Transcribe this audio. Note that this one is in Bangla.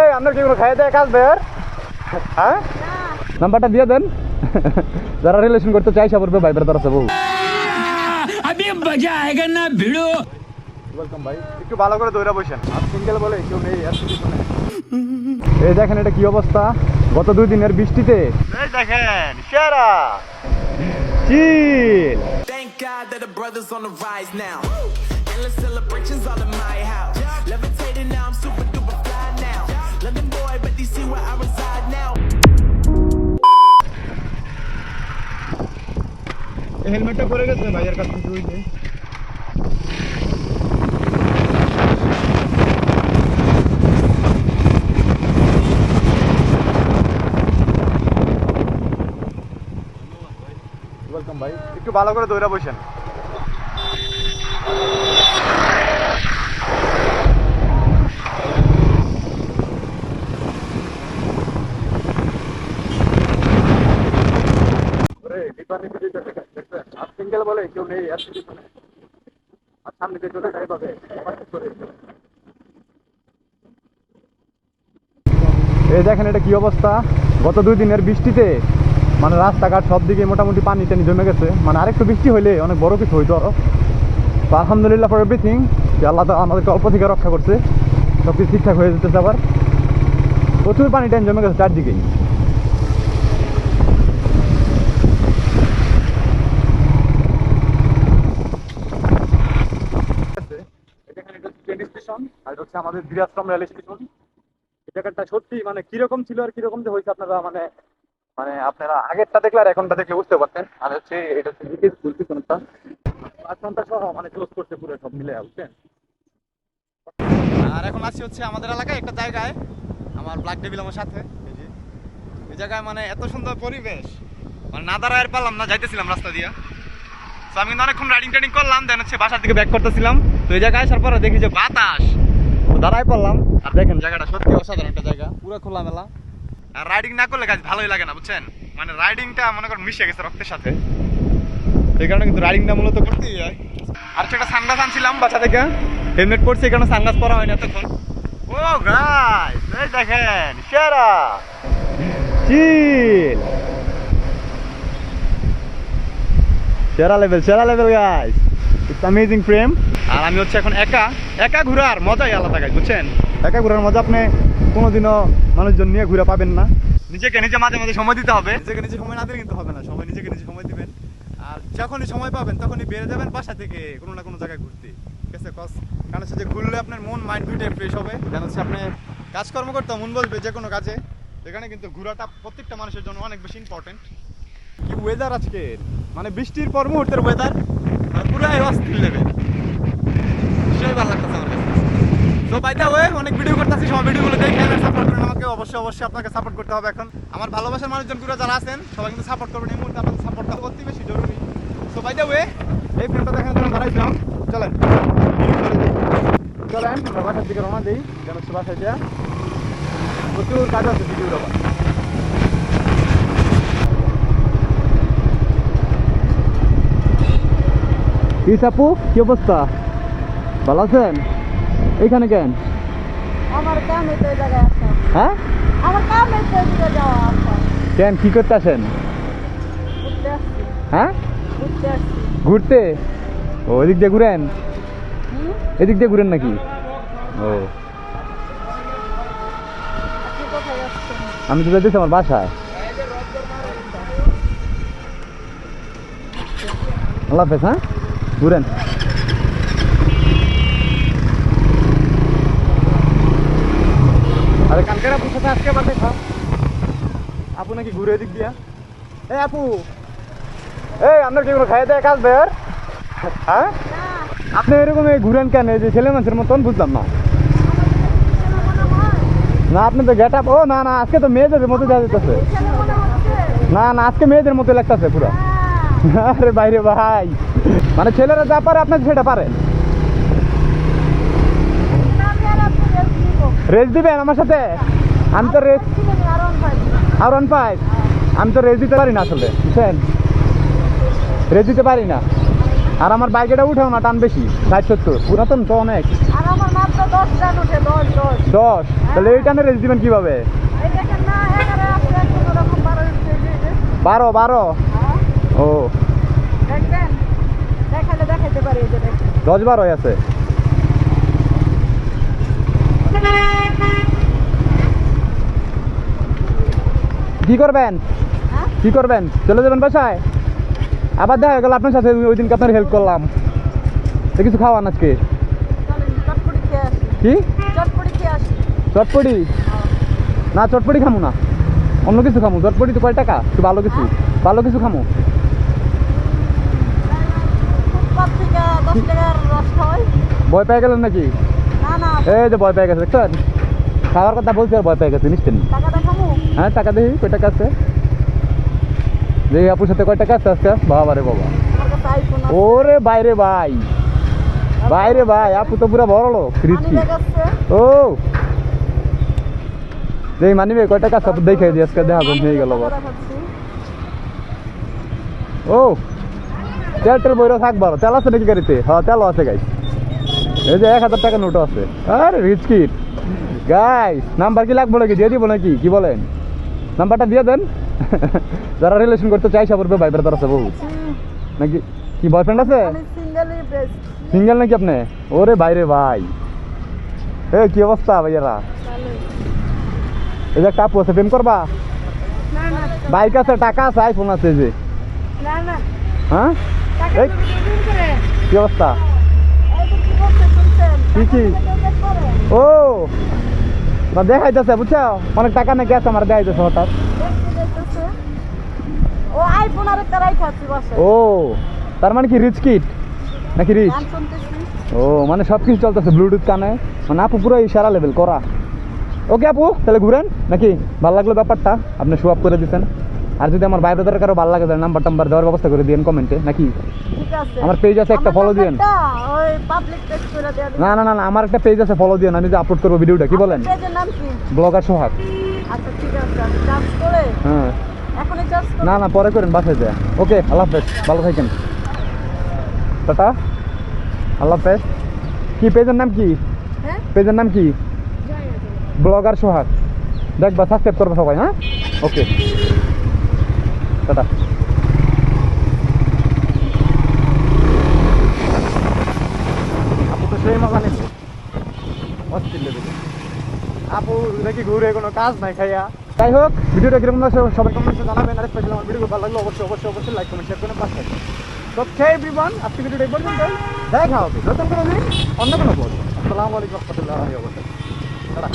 এই আপনার কি কোনো খাইয়ে দেয় কাজ হ্যাঁ? নাম্বারটা দিয়ে দেন। যারা রিলেশন করতে চাই ভাই ব্রাদার আছে বউ। আমি না ভিড়ো। ওয়েলকাম ভাই। একটু ভালো করে দৌড়া বসেন। আর সিঙ্গেল বলে কেউ নেই আর এই দেখেন এটা কি অবস্থা? গত দুই দিনের বৃষ্টিতে। এই দেখেন সেরা। Chill Thank that brothers on on the rise হেলমেটটা পরে গেছে? ভাইয়ের কাছ থেকে ওই যে। ওয়েলকাম ভাই। একটু ভালো করে দৌড়া বসেন সিঙ্গেল বলে কেউ নেই এই দেখেন এটা কি অবস্থা? গত দুই দিনের বৃষ্টিতে মানে রাস্তাঘাট সব দিকে মোটামুটি পানি টানি জমে গেছে। মানে আরেকটু বৃষ্টি হইলে অনেক বড় কিছু হইতো আরও। তো আলহামদুলিল্লাহ ফর এভরিথিং আল্লাহ আমাদেরকে অল্প থেকে রক্ষা করছে। সব কিছু ঠিকঠাক হয়ে যেতেছে আবার। প্রচুর পানি টানি জমে গেছে চারদিকেই এখানে এটা ট্রেন স্টেশন আর হচ্ছে আমাদের দিরাশ্রম রেল স্টেশন। এই জায়গাটা সত্যি মানে কীরকম ছিল আর কীরকম যে হয়েছে আপনারা মানে মানে আপনারা আগেরটা দেখলে আর এখনটা দেখলে বুঝতে পারতেন। আর হচ্ছে এটা হচ্ছে জিকে স্কুল পিছনটা। প্ল্যাটফর্মটা সহ মানে ক্লোজ করতে পুরো সব মিলে, বুঝছেন? আর এখন আছি হচ্ছে আমাদের এলাকায় একটা জায়গায়, আমার ব্ল্যাক ডেভিল আমার সাথে। এই জায়গায় মানে এত সুন্দর পরিবেশ। মানে না দাঁড়ায় পারলাম না, যাইতেছিলাম রাস্তা দিয়া। তো আমি অনেকক্ষণ রাইডিং টাইডিং করলাম দেন হচ্ছে বাসার দিকে ব্যাক করতেছিলাম। তো এই জায়গায় আসার পরে দেখি যে বাতাস। তো দাঁড়ায় পড়লাম, আর দেখেন জায়গাটা সত্যি অসাধারণ একটা জায়গা। পুরো খোলামেলা। আর রাইডিং না করলে কাজ ভালোই লাগে না, বুঝছেন? মানে রাইডিংটা মনে করেন মিশে গেছে রক্তের সাথে। সেই কারণে কিন্তু রাইডিংটা মূলত করতেই হয়। আর একটা সানগ্লাস আনছিলাম বাসা থেকে। হেলমেট পরছি, এই কারণে সানগ্লাস পরা হয়নি এতক্ষণ। ও গাইস এই দেখেন, সেরা। চিল সেরা লেভেল সেরা level guys it's amazing frame আর আমি হচ্ছে এখন একা একা ঘোরার মজাই আলাদা গাছ বুঝছেন? একা ঘোরার মজা আপনি কোনোদিনও মানুষজন নিয়ে ঘুরে পাবেন না। নিজেকে নিজে মাঝে মাঝে সময় দিতে হবে। নিজেকে নিজে সময় না দিলে কিন্তু হবে না সময় নিজেকে নিজে সময় দিবেন। আর যখনই সময় পাবেন তখনই বেড়ে যাবেন বাসা থেকে কোনো না কোনো জায়গায় ঘুরতে। ঠিক আছে কস কারণ হচ্ছে যে ঘুরলে আপনার মন মাইন্ড দুইটাই ফ্রেশ হবে। যেন হচ্ছে আপনি কাজকর্ম করতে মন বসবে যে কোনো কাজে। এখানে কিন্তু ঘোরাটা প্রত্যেকটা মানুষের জন্য অনেক বেশি ইম্পর্টেন্ট কি ওয়েদার আজকে? মানে বৃষ্টির পর মুহূর্তের ওয়েদার পুরাই অস্থির লেভেল। সেই ভালো লাগতেছে আমার তো বাই দ্য ওয়ে অনেক ভিডিও করতেছি, সব ভিডিওগুলো আর সাপোর্ট করেন আমাকে। অবশ্যই অবশ্যই আপনাকে সাপোর্ট করতে হবে এখন। আমার ভালোবাসার মানুষজন পুরো যারা আছেন, সবাই কিন্তু সাপোর্ট করবেন। এই মুহূর্তে আপনাদের সাপোর্টটা অতি বেশি জরুরি। তো বাই দ্য ওয়ে এই ফ্রেমটা দেখানোর জন্য দাঁড়াইছিলাম। চলেন। চলেন বাসার দিকে রওনা দিই। হচ্ছে বাসায় যা প্রচুর কাজ আছে ভিডিওর আবার কি সাপু কি অবস্থা? ভালো আছেন? এইখানে কেন? আমার কাম এতে জায়গায় আসা হ্যাঁ? আমার কাম এতে দিকে যাওয়া আসা কেন? কি করতে আসেন? হ্যাঁ? ঘুরতে ও এদিক দিয়ে ঘুরেন? এদিক দিয়ে ঘুরেন নাকি? ও। আমি তো যাইতেছি আমার বাসায়। আল্লাহ হাফেজ হ্যাঁ? ঘুরেন। আরে কালকের আপুর সাথে আজকে আবার দেখা। আপু নাকি ঘুরে এদিক দিয়া? এই আপু। এই, আপনার কি কোনো খাইয়ে দেয় কাজ বের? হ্যাঁ? আপনি এরকম এই ঘুরেন কেন? এই যে ছেলে মানুষের মতন, বুঝলাম না। না, আপনি তো গেট আপ ও, না না, আজকে তো মেয়েদের মতো যা যেতেছে। না না, আজকে মেয়েদের মতো লাগতেছে পুরো। আরে বাইরে ভাই। মানে ছেলেরা যা পারে, আপনার সেটা রেস্ট রেস দিবেন আমার সাথে? আমি তো রেস আর অন পাই আমি তো রেস দিতে পারি না আসলে, বুঝছেন? রেস দিতে পারি না। আর আমার বাইকেটা উঠেও না, টান বেশি, ষাট সত্তর। পুরাতন তো অনেক। দশ। তাহলে এই টানে রেস দিবেন কীভাবে? বারো। বারো। ও দেখবেন দেখালে দেখাইতে পারি এই যে দেখেন দশ বারো আছে। কি করবেন? হ্যাঁ? কি করবেন? চলে যাবেন বাসায়? আবার দেখা গেল আপনার সাথে ওই দিনকে আপনার হেল্প করলাম। তো কিছু খাওয়ান আজকে? কি? চটপটি চটপটি? না চটপটি খামু না। অন্য কিছু খামু। চটপটি তো কয় টাকা? একটু ভালো কিছু। ভালো কিছু খামু ফুটপাত থেকে দশ টাকার রস খাওয়াই ভয় পেয়ে গেলেন নাকি? এই যে ভয় পেয়ে গেছে দেখছেন? খাওয়ার কথা বলছি আর ভয় পেয়ে গেছে নিশ্চয় হ্যাঁ টাকা দেখি কয় টাকা আছে? যে আপুর সাথে কয় টাকা আছে আজকে? বাবা। রে বাবা ওরে বাইরে ভাই। বাইরে ভাই আপু তো পুরো বড় লোক রিচকি ও। যে মানিবে কয় টাকা আপু দেখে দিয়ে আজকে দেখা হয়ে গেল ও। তেল টেল বইরা থাকবার তেল আছে নাকি গাড়িতে? হ্যাঁ তেলও আছে গাইস এই যে এক হাজার টাকা নোটও আছে। আরে রিচ কিট গাইস নাম্বার কি লাগবো নাকি? দিয়ে দিব নাকি? কি বলেন? নাম্বারটা দিয়ে দেন। যারা রিলেশন করতে চাই সবার ভাই ব্রাদার আছে বহু নাকি? কি বয়ফ্রেন্ড আছে? সিঙ্গেল নাকি আপনি? ওরে বাইরে ভাই। এ কি অবস্থা ভাইয়ারা? এই যে আপু আছে প্রেম করবা? বাইক আছে টাকা আছে আইফোন আছে যে। হ্যাঁ? কি অবস্থা? ও না দেখাইতেছে বুঝছ অনেক টাকা নাকি আছে আমার দেখাইতেছে হঠাৎ। ও তার মানে কি রিচ কিট নাকি রিচ ও মানে সব কিছু চলতেছে ব্লুটুথ কানে। মানে আপু পুরো ইশারা লেভেল করা। ওকে আপু তাহলে ঘুরেন? নাকি? ভালো লাগল ব্যাপারটা? আপনি শো আপ করে দিচ্ছেন আর যদি আমার ভাই ব্রাদার কারও ভালো লাগে তাহলে নাম্বার টাম্বার দেওয়ার ব্যবস্থা করে দিন কমেন্টে নাকি? আমার পেজ আছে, একটা ফলো দিয়েন। ওই পাবলিক টেক্সট করে দেয়া না না না না, আমার একটা পেজ আছে ফলো দিয়ে আমি যে আপলোড করব ভিডিওটা কি বলেন? পেজের নাম কি? ব্লগার সোহাগ আচ্ছা ঠিক আছে আমি চার্জ করে হ্যাঁ। না না পরে করেন বাসায় যায়। ওকে আল্লাহ হাফেজ ভালো থাকেন। টাটা। আল্লাহ হাফেজ। কি পেজের নাম কি? হ্যাঁ? পেজের নাম কি? ব্লগার সোহাগ দেখবা সাবস্ক্রাইব করবে সবাই হ্যাঁ? Okay ta-ta. আপু তো সেই মজা নেবে অস্থির লেভেলে আপু দেখি ঘুরে কোনো কাজ নাই খাইয়া? যাই হোক ভিডিওটা কীরকম সবাই কমেন্টে জানাবেন। আর স্পেশাল আমার ভিডিও ভালো লাগল অবশ্যই অবশ্যই অবশ্যই লাইক কমেন্ট শেয়ার করে পাশে। তো এভরিওয়ান আজকে ভিডিওটা এই পর্যন্ত দেখা হবে। নতুন কোনো দিন অন্য কোনো পথ আসসালামু আলাইকুম রহমতুল্লাহ টাটা।